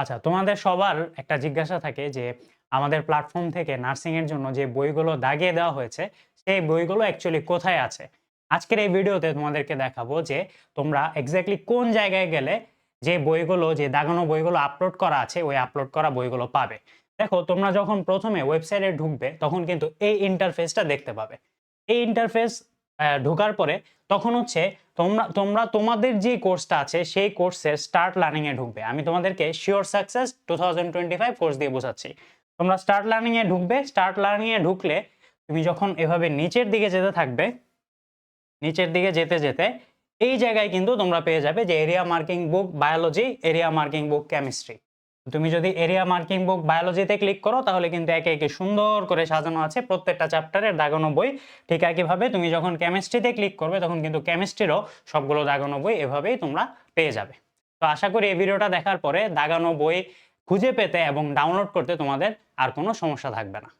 আচ্ছা তোমাদের সবার একটা জিজ্ঞাসা থাকে যে আমাদের প্ল্যাটফর্ম থেকে নার্সিং এর জন্য যে বইগুলো দাগিয়ে দেওয়া হয়েছে, সেই বইগুলো অ্যাকচুয়ালি কোথায় আছে? আজকের এই ভিডিওতে তোমাদেরকে দেখাবো যে তোমরা এক্স্যাক্টলি কোন জায়গায় গেলে যে বইগুলো, যে দাগানো বইগুলো আপলোড করা আছে, ওই আপলোড করা বইগুলো পাবে। দেখো, তোমরা যখন প্রথমে ওয়েবসাইটে ঢুকবে, তখন কিন্তু এই ইন্টারফেসটা দেখতে পাবে। এই ইন্টারফেস ঢোকার পরে তখন হচ্ছে তোমরা তোমরা তোমাদের যে কোর্সটা আছে, সেই কোর্সের স্টার্ট লার্নিংয়ে ঢুকবে। আমি তোমাদেরকে sure success two thousand twenty five course দিয়ে বোঝাচ্ছি। তোমরা স্টার্ট লার্নিংয়ে ঢুকবে স্টার্ট লার্নিংয়ে ঢুকলে তুমি যখন এভাবে নিচের দিকে যেতে থাকবে, নিচের দিকে যেতে যেতে এই জায়গায় কিন্তু তোমরা পেয়ে যাবে যে area marking book biology area marking book chemistry তুমি যদি এরিয়া মার্কিং বুক বায়োলজিতে ক্লিক করো, তাহলে কিন্তু একে একে সুন্দর করে সাজানো আছে প্রত্যেকটা চ্যাপ্টারের দাগানো বই। ঠিক একইভাবে তুমি যখন কেমিস্ট্রিতে ক্লিক করবে, তখন কিন্তু কেমিস্ট্রিরও সবগুলো দাগানো বই এভাবেই তোমরা পেয়ে যাবে। তো আশা করি এই ভিডিওটা দেখার পরে দাগানো বই খুঁজে পেতে এবং ডাউনলোড করতে তোমাদের আর কোনো সমস্যা থাকবে না।